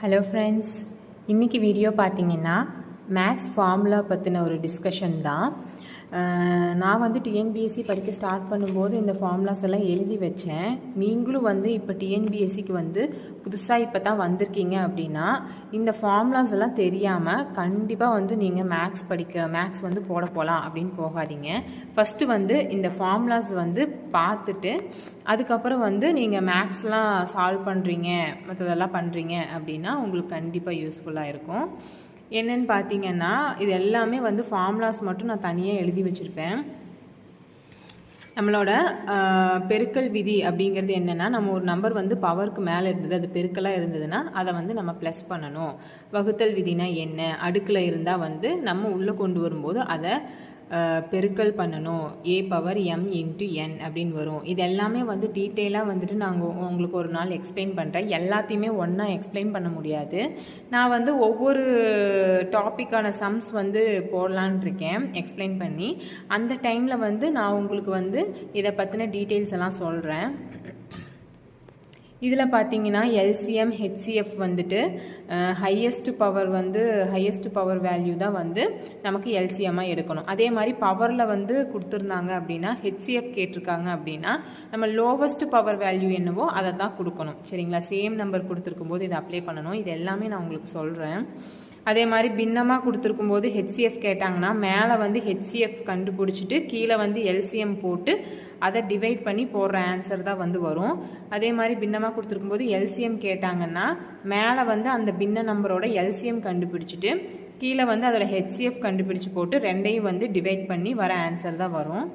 Hello friends இன்றைக்கி video பார்த்தீங்கன்னா maths formula பற்றின ஒரு டிஸ்கஷன் தான். நான் வந்து டிஎன்பிஎஸ்சி படிக்க ஸ்டார்ட் பண்ணும்போது இந்த ஃபார்முலாஸ் எல்லாம் எழுதி வச்சேன். நீங்களும் வந்து இப்போ டிஎன்பிஎஸ்சிக்கு வந்து புதுசாக இப்போ தான் வந்திருக்கீங்க அப்படின்னா இந்த ஃபார்முலாஸ் எல்லாம் தெரியாமல் கண்டிப்பாக வந்து நீங்கள் மேக்ஸ் படிக்க மேக்ஸ் வந்து போட போகலாம் அப்படின்னு போகாதீங்க. ஃபஸ்ட்டு வந்து இந்த ஃபார்முலாஸ் வந்து பார்த்துட்டு அதுக்கப்புறம் வந்து நீங்கள் மேக்ஸ்லாம் சால்வ் பண்ணுறீங்க மற்றதெல்லாம் பண்ணுறீங்க அப்படின்னா உங்களுக்கு கண்டிப்பாக யூஸ்ஃபுல்லாக இருக்கும். என்னென்னு பார்த்தீங்கன்னா இது எல்லாமே வந்து ஃபார்முலாஸ் மட்டும் நான் தனியாக எழுதி வச்சுருப்பேன். நம்மளோட பெருக்கல் விதி அப்படிங்கிறது என்னென்னா நம்ம ஒரு நம்பர் வந்து பவருக்கு மேலே இருந்தது அது பெருக்கலாக இருந்ததுன்னா அதை வந்து நம்ம ப்ளஸ் பண்ணணும். வகுத்தல் விதினா என்ன? அடுக்கில் இருந்தால் வந்து நம்ம உள்ளே கொண்டு வரும்போது அதை பெருக்கல் பண்ணணும். A power M into N அப்படின்னு வரும். இது எல்லாமே வந்து டீட்டெயிலாக வந்துட்டு நாங்கள் உங்களுக்கு ஒரு நாள் எக்ஸ்பிளைன் பண்ணுறேன் எல்லாத்தையுமே ஒன்றா எக்ஸ்பிளைன் பண்ண முடியாது. நான் வந்து ஒவ்வொரு டாப்பிக்கான சம்ஸ் வந்து போடலான் இருக்கேன். எக்ஸ்பிளைன் பண்ணி அந்த டைமில் வந்து நான் உங்களுக்கு வந்து இதை பற்றின டீட்டெயில்ஸ் எல்லாம் சொல்கிறேன் இதில் பார்த்தீங்கன்னா எல்சிஎம் ஹெச்சிஎஃப் வந்துட்டு ஹையஸ்ட் பவர் வந்து ஹையஸ்ட் பவர் வேல்யூ தான் வந்து நமக்கு எல்சிஎம்மாக எடுக்கணும். அதே மாதிரி பவரில் வந்து கொடுத்துருந்தாங்க அப்படின்னா ஹெச்சிஎஃப் கேட்டிருக்காங்க அப்படின்னா நம்ம லோவஸ்ட் பவர் வேல்யூ என்னவோ அதை தான் கொடுக்கணும். சரிங்களா? சேம் நம்பர் கொடுத்துருக்கும் போது இதை அப்ளை பண்ணணும். இது எல்லாமே நான் உங்களுக்கு சொல்கிறேன் அதே மாதிரி பின்னமாக கொடுத்துருக்கும் போது ஹெச்சிஎஃப் கேட்டாங்கன்னா மேலே வந்து ஹெச்சிஎஃப் கண்டுபிடிச்சிட்டு கீழே வந்து எல்சிஎம் போட்டு அதை டிவைட் பண்ணி போடுற ஆன்சர் தான் வந்து வரும். அதே மாதிரி பின்னமாக கொடுத்துருக்கும் போது எல்சிஎம் கேட்டாங்கன்னா மேலே வந்து அந்த பின்ன நம்பரோட எல்சிஎம் கண்டுபிடிச்சிட்டு கீழே வந்து அதில் ஹெச்சிஎஃப் கண்டுபிடிச்சு போட்டு ரெண்டையும் வந்து டிவைட் பண்ணி வர ஆன்சர் தான் வரும்.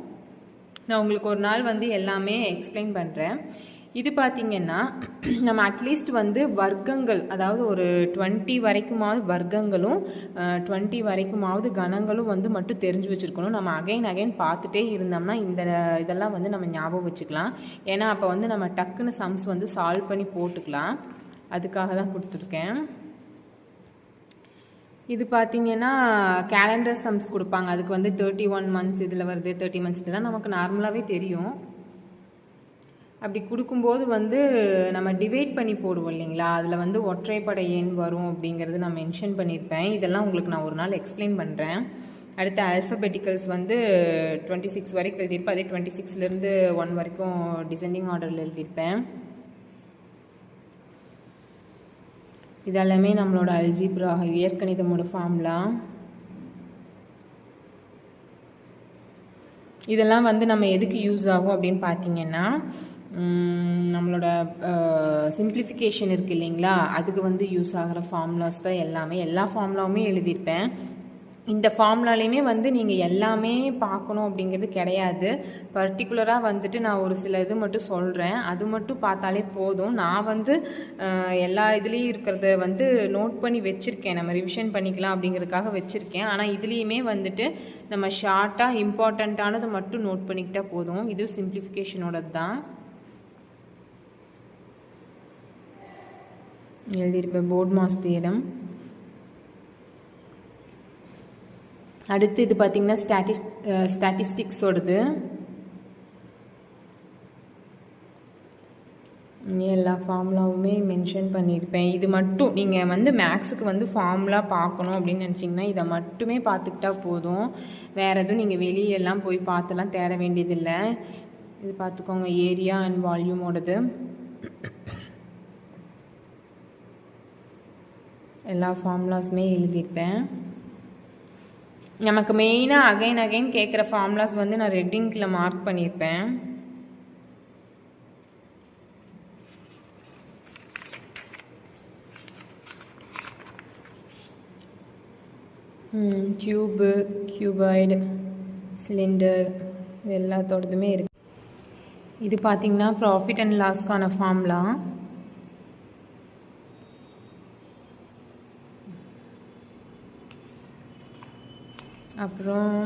நான் உங்களுக்கு ஒரு நாள் வந்து எல்லாமே எக்ஸ்பிளைன் பண்ணுறேன் இது பார்த்திங்கன்னா நம்ம அட்லீஸ்ட் வந்து வர்க்கங்கள் அதாவது ஒரு டுவெண்ட்டி வரைக்குமாவது வர்க்கங்களும் டுவெண்ட்டி வரைக்குமாவது கணங்களும் வந்து மட்டும் தெரிஞ்சு வச்சுருக்கணும். நம்ம அகைன் அகைன் பார்த்துட்டே இருந்தோம்னா இந்த இதெல்லாம் வந்து நம்ம ஞாபகம் வச்சுக்கலாம். ஏன்னா அப்போ வந்து நம்ம டக்குன்னு சம்ஸ் வந்து சால்வ் பண்ணி போட்டுக்கலாம். அதுக்காக தான் கொடுத்துருக்கேன். இது பார்த்தீங்கன்னா கேலண்டர் சம்ஸ் கொடுப்பாங்க. அதுக்கு வந்து தேர்ட்டி ஒன் மந்த்ஸ் இதில் வருது. தேர்ட்டி மந்த்ஸ் இதெல்லாம் நமக்கு நார்மலாகவே தெரியும். அப்படி கொடுக்கும்போது வந்து நம்ம டிவைட் பண்ணி போடுவோம் இல்லைங்களா? அதில் வந்து ஒற்றைப்படை எண் வரும் அப்படிங்கிறது நான் மென்ஷன் பண்ணியிருப்பேன் இதெல்லாம் உங்களுக்கு நான் ஒரு நாள் எக்ஸ்பிளைன் பண்ணுறேன் அடுத்து அல்ஃபபெட்டிக்கல்ஸ் வந்து டுவெண்ட்டி சிக்ஸ் வரைக்கும் எழுதியிருப்பேன். அதே டுவெண்ட்டி சிக்ஸ்லேருந்து ஒன் வரைக்கும் டிசெண்டிங் ஆர்டரில் எழுதியிருப்பேன். இதெல்லாமே நம்மளோட அல்ஜிப்ரா இயற்கணிதமோட ஃபார்ம்லாம் இதெல்லாம் வந்து நம்ம எதுக்கு யூஸ் ஆகும் அப்படின்னு பார்த்தீங்கன்னா நம்மளோட சிம்பிளிஃபிகேஷன் இருக்குது இல்லைங்களா? அதுக்கு வந்து யூஸ் ஆகிற ஃபார்முலாஸ் தான் எல்லாமே. எல்லா ஃபார்முலாவுமே எழுதியிருப்பேன். இந்த ஃபார்முலாலையுமே வந்து நீங்கள் எல்லாமே பார்க்கணும் அப்படிங்கிறது கிடையாது. பர்டிகுலராக வந்துட்டு நான் ஒரு சில இது மட்டும் சொல்கிறேன் அது மட்டும் பார்த்தாலே போதும். நான் வந்து எல்லா இதுலேயும் இருக்கிறத வந்து நோட் பண்ணி வச்சுருக்கேன். நம்ம ரிவிஷன் பண்ணிக்கலாம் அப்படிங்கிறதுக்காக வச்சுருக்கேன். ஆனால் இதுலேயுமே வந்துட்டு நம்ம ஷார்ட்டாக இம்பார்ட்டண்ட்டானது மட்டும் நோட் பண்ணிக்கிட்டால் போதும். இதுவும் சிம்பிளிஃபிகேஷனோடது தான் எழுதியிருப்பேன் போர்ட் மாஸ் தியரம் அடுத்து இது பார்த்தீங்கன்னா ஸ்டாட்டிஸ் ஸ்டாட்டிஸ்டிக்ஸோடது எல்லா ஃபார்முலாவுமே மென்ஷன் பண்ணியிருப்பேன். இது மட்டும் நீங்கள் வந்து மேக்ஸுக்கு வந்து ஃபார்முலா பார்க்கணும் அப்படின்னு நினச்சிங்கன்னா இதை மட்டுமே பார்த்துக்கிட்டா போதும். வேறு எதுவும் நீங்கள் வெளியெல்லாம் போய் பார்த்துலாம் தேட வேண்டியதில்லை. இது பார்த்துக்கோங்க ஏரியா அண்ட் வால்யூமோடது எல்லா ஃபார்முலாஸுமே எழுதியிருப்பேன். நமக்கு மெயினாக அகைன் அகைன் கேட்குற ஃபார்முலாஸ் வந்து நான் ரெட்டிங்கில் மார்க் பண்ணியிருப்பேன். க்யூபு க்யூபாய்டு சிலிண்டர் இது எல்லாத்தோடதுமே இருக்கு. இது பார்த்திங்கன்னா ப்ராஃபிட் அண்ட் லாஸ்க்கான ஃபார்முலா அப்புறம்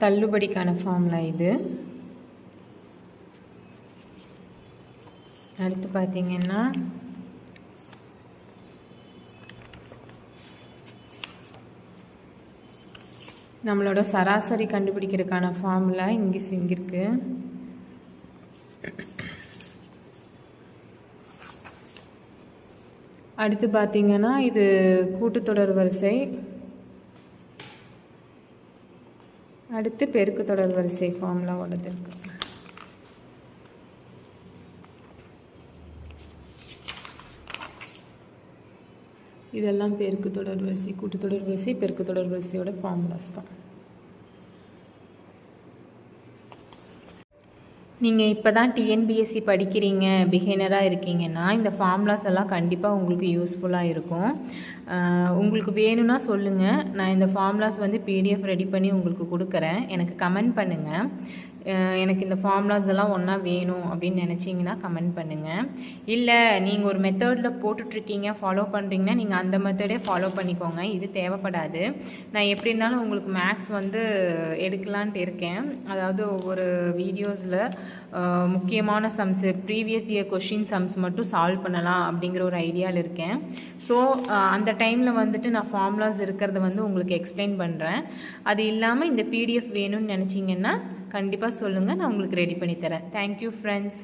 தள்ளுபடிக்கான ஃபார்முலா இது. அடுத்து பார்த்தீங்கன்னா நம்மளோட சராசரி கண்டுபிடிக்கிறதுக்கான ஃபார்முலா இங்கே இங்கே இருக்குது அடுத்து பார்த்தீங்கன்னா இது கூட்டுத்தொடர் வரிசை. அடுத்து பெருக்கு தொடர் வரிசை ஃபார்முலாவோடது இருக்கு. இதெல்லாம் பெருக்கு தொடர் வரிசை கூட்டுத்தொடர் வரிசை பெருக்கு தொடர் வரிசையோட ஃபார்முலாஸ் தான். நீங்கள் இப்போ தான் டிஎன்பிஎஸ்சி படிக்கிறீங்க பிகைனராக இருக்கீங்கன்னா இந்த ஃபார்முலாஸ் எல்லாம் கண்டிப்பாக உங்களுக்கு யூஸ்ஃபுல்லாக இருக்கும். உங்களுக்கு வேணும்னா சொல்லுங்கள் நான் இந்த ஃபார்முலாஸ் வந்து பிடிஎஃப் ரெடி பண்ணி உங்களுக்கு கொடுக்குறேன். எனக்கு கமெண்ட் பண்ணுங்கள் எனக்கு இந்த ஃபார்முலாஸ் எல்லாம் ஒன்றா வேணும் அப்படின்னு நினச்சிங்கன்னா கமெண்ட் பண்ணுங்கள் இல்லை நீங்கள் ஒரு மெத்தடில் போட்டுட்ருக்கீங்க ஃபாலோ பண்ணுறீங்கன்னா நீங்கள் அந்த மெத்தடே ஃபாலோ பண்ணிக்கோங்க. இது தேவைப்படாது. நான் எப்படி இருந்தாலும் உங்களுக்கு மேக்ஸ் வந்து எடுக்கலான்ட்டு இருக்கேன். அதாவது ஒவ்வொரு வீடியோஸில் முக்கியமான sums previous year question sums மட்டும் சால்வ் பண்ணலாம் அப்படிங்கிற ஒரு ஐடியாவில் இருக்கேன். ஸோ அந்த டைமில் வந்துட்டு நான் ஃபார்முலாஸ் இருக்கிறத வந்து உங்களுக்கு எக்ஸ்பிளைன் பண்ணுறேன் அது இல்லாமல் இந்த பிடிஎஃப் வேணும்னு நினச்சிங்கன்னா கண்டிப்பாக சொல்லுங்கள் நான் உங்களுக்கு ரெடி பண்ணி தரேன். Thank you friends